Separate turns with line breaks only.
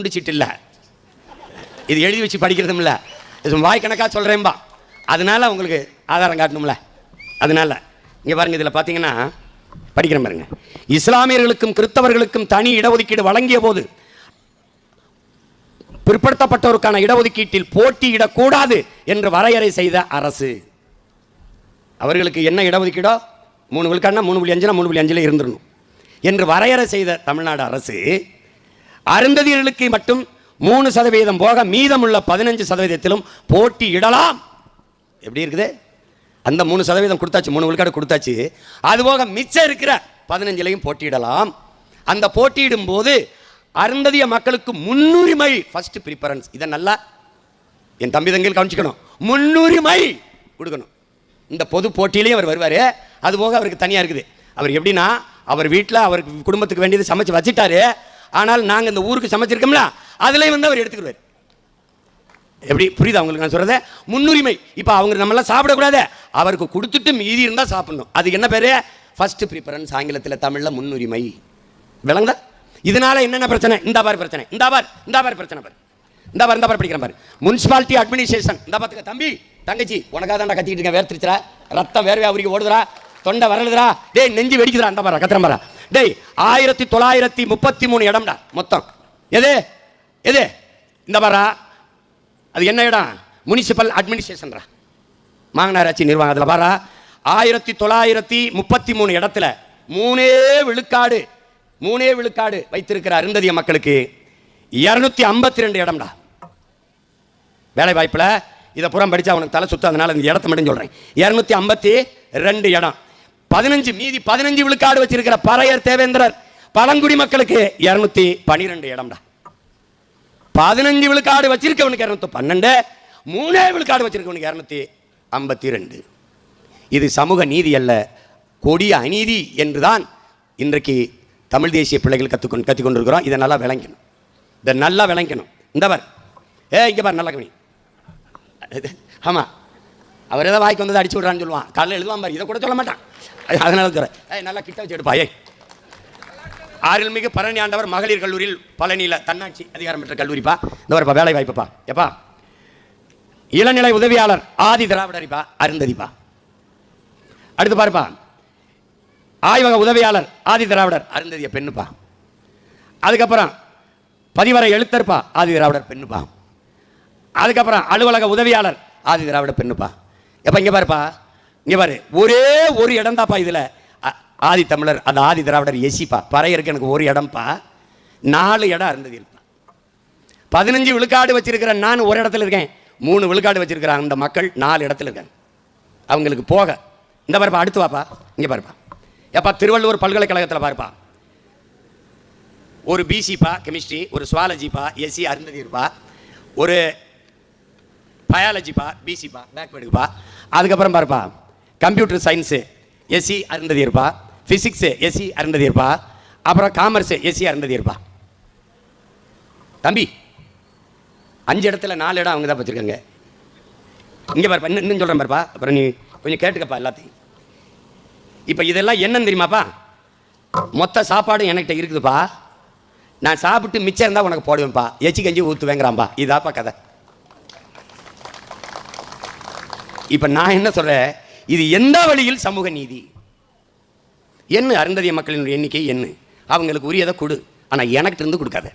முடிச்சிட்டு இல்லை இது எழுதி வச்சு படிக்கிறதும் இல்லை இது வாய் கணக்காக சொல்கிறேன்பா அதனால உங்களுக்கு ஆதாரம் காட்டணும்ல. அதனால இங்கே பாருங்க இதில் பார்த்தீங்கன்னா படிக்கிறேன் பாருங்க. இஸ்லாமியர்களுக்கும் கிறிஸ்தவர்களுக்கும் தனி இடஒதுக்கீடு வழங்கிய போது பிற்படுத்தப்பட்டோருக்கான இடஒதுக்கீட்டில் போட்டியிடக்கூடாது என்று வரையறை செய்த அரசு. அவர்களுக்கு என்ன இடஒதுக்கீடோ? மூணு விழுக்காடுனா மூணு புள்ளி அஞ்சுனா மூணு புள்ளி அஞ்சில் இருந்துடணும் என்று வரையறை செய்த தமிழ்நாடு அரசு அருந்ததியர்களுக்கு மட்டும் மூணு சதவீதம் போக மீதமுள்ள பதினஞ்சு சதவீதத்திலும் போட்டியிடலாம் எப்படி இருக்குது? அந்த மூணு சதவீதம் கொடுத்தாச்சு மூணு விழுக்காடு கொடுத்தாச்சு. அது போக மிச்சம் இருக்கிற பதினஞ்சுலையும் போட்டியிடலாம். அந்த போட்டியிடும் போது அருந்ததிய மக்களுக்கு முன்னுரிமை ஃபர்ஸ்ட் ப்ரிஃபரன்ஸ் இதை நல்லா என் தம்பி தங்கையில் கவனிச்சுக்கணும். முன்னுரிமை கொடுக்கணும். இந்த பொது போட்டியிலையும் அவர் வருவார். அது போக அவருக்கு தனியாக இருக்குது. அவர் எப்படின்னா அவர் வீட்டில் அவருக்கு குடும்பத்துக்கு வேண்டியது சமைச்சு வச்சுட்டாரு. ஆனால் நாங்கள் இந்த ஊருக்கு சமைச்சிருக்கோம்ல அதுலேயும் வந்து அவர் எடுத்துக்கிடுவார். எப்படி? புரியுதா அவங்களுக்கு நான் சொல்கிறத முன்னுரிமை. இப்போ அவங்க நம்மளாம் சாப்பிடக்கூடாது. அவருக்கு கொடுத்துட்டு மீதி இருந்தால் சாப்பிடணும். அதுக்கு என்ன பேர்? ஃபஸ்ட்டு ப்ரிஃபரன்ஸ் ஆங்கிலத்தில் தமிழில் முன்னுரிமை. விளங்குதா? இதனால என்னென்ன பிரச்சனை? இந்த பார் பிரச்சனை. இந்த பார். இந்த பார் பிரச்சனை பார். இந்த பார் இந்த பார் படிக்கிறேன் பாரு. முனிசிபாலிட்டி அட்மினிஸ்ட்ரேஷன் இந்த பார்த்துக்க தம்பி. தங்கச்சி உனக்காக தான்டா கத்திக்கிட்டு இருக்கேன். வேர்த்திருச்சுரா ரத்தம் வேர்வை அவருக்கு ஓடுதுடா. தொண்டை வரலுதுடா. டேய் நெஞ்சு வெடிக்குதுரா அந்த பாரா கத்திரம் பாரா. டேய் ஆயிரத்தி தொள்ளாயிரத்தி முப்பத்தி மூணு இடம்டா மொத்தம். எது? எது? இந்த வரா அது என்ன இடம்? முனிசிபல் அட்மினிஸ்ட்ரேஷன்ரா மாநகராட்சி நிர்வாகம் அதில் வரா ஆயிரத்தி தொள்ளாயிரத்தி முப்பத்தி மூணு இடத்துல மூணே விழுக்காடு மூணே விழுக்காடு வைத்திருக்கிற அருந்ததிய மக்களுக்கு இரநூத்தி ஐம்பத்தி ரெண்டு இடம்டா. வேலை வாய்ப்பில் இதை புறம் படித்தா அவனுக்கு தலை சுத்த அதனால இந்த இடத்த மட்டும் சொல்கிறேன் இரநூத்தி ஐம்பத்தி ரெண்டு இடம். பதினஞ்சு மீதி பதினஞ்சு விழுக்காடு வச்சிருக்கிற பறையர் தேவேந்திரர். பழங்குடி மக்களுக்கு இரநூத்தி பனிரெண்டு இடம்டா. பதினஞ்சு விழுக்காடு வச்சிருக்கவனுக்கு இரநூத்தி பன்னெண்டு மூணே விழுக்காடு வச்சிருக்கவனுக்கு இரநூத்தி ஐம்பத்தி ரெண்டு இது சமூக நீதி அல்ல கொடிய அநீதி என்றுதான் இன்றைக்கு தமிழ் தேசிய பிள்ளைகள் கற்றுக்கொண்டு கற்றுக்கொண்டிருக்கிறோம். இதை நல்லா விளங்கணும். இதை நல்லா விளங்கணும். இந்த பார். ஏ இங்கே பார் நல்லா கவனி. ஆமாம் அவர் ஏதாவது வாய்க்கு வந்து அடிச்சு விட்றான்னு சொல்லுவான். காலையில் எழுதுவான் பாரு. இதை கூட சொல்ல மாட்டான். அதனால சொல்கிறேன் ஏய் நல்லா கிட்ட வச்சு எடுப்பா. ஏய். ஆறில்மிகு பழனி ஆண்டவர் மகளிர் கல்லூரியில் பழனியில் தன்னாட்சி அதிகாரம் பெற்ற கல்லூரிப்பா. இந்த வரப்பா வேலை வாய்ப்புப்பா. எப்பா? இளநிலை உதவியாளர் ஆதி திராவிடரிப்பா அருந்ததிப்பா. அடுத்து பாருப்பா. ஆய்வக உதவியாளர் ஆதி திராவிடர் அருந்ததிய பெண்ணுப்பா. அதுக்கப்புறம் பதிவரை எழுத்தர்ப்பா ஆதி திராவிடர் பெண்ணுப்பா. அதுக்கப்புறம் அலுவலக உதவியாளர் ஆதி திராவிட பெண்ணுப்பா. எப்போ இங்கே பாருப்பா இங்கே பாரு. ஒரே ஒரு இடம்தாப்பா இதில். ஆதி தமிழர் அந்த ஆதி திராவிடர் எசிப்பா. பறையருக்கு எனக்கு ஒரு இடம்ப்பா. நாலு இடம் இருந்தது இருப்பா பதினஞ்சு விழுக்காடு வச்சிருக்கிற நான் ஒரு இடத்துல இருக்கேன். மூணு விழுக்காடு வச்சிருக்கிறாங்க அந்த மக்கள் நாலு இடத்துல இருக்காங்க. அவங்களுக்கு போக. இந்த பாருப்பா அடுத்து வாப்பா. இங்கே பாருப்பா. எப்பா திருவள்ளுவர் பல்கலைக்கழகத்தில் பாருப்பா. ஒரு பிசிப்பா கெமிஸ்ட்ரி ஒரு சுவாலஜிப்பா எஸ்சி அருந்ததிப்பா ஒரு பயாலஜிப்பா பிசிப்பா பேக்வேர்டுப்பா அதுக்கப்புறம் பாருப்பா கம்ப்யூட்டர் சயின்ஸு எஸ்சி அருந்ததி இருப்பா ஃபிசிக்ஸு எஸ்சி அருந்ததி இருப்பா அப்புறம் காமர்ஸு எஸ்சி அருந்ததி இருப்பா தம்பி அஞ்சு இடத்துல நாலு இடம் அவங்க தான் வச்சுருக்காங்க. இங்கே பாருப்பா இன்னும் சொல்கிறேன் பாருப்பா அப்புறம் நீ கொஞ்சம் கேட்டுக்கப்பா எல்லாத்தையும். இப்போ இதெல்லாம் என்னன்னு தெரியுமாப்பா? மொத்த சாப்பாடும் என்கிட்ட இருக்குதுப்பா. நான் சாப்பிட்டு மிச்சம் இருந்தால் உனக்கு போடுவேன்ப்பா. எச்சி கஞ்சி ஊற்றுவேங்கிறான்ப்பா இதாப்பா கதை. இப்போ நான் என்ன சொல்கிறேன் இது எந்த வழியில் சமூக நீதி? என்ன அருந்ததிய மக்களின் எண்ணிக்கை என்ன அவங்களுக்கு உரியதை கொடு. ஆனால் எனக்கு இருந்து கொடுக்காத.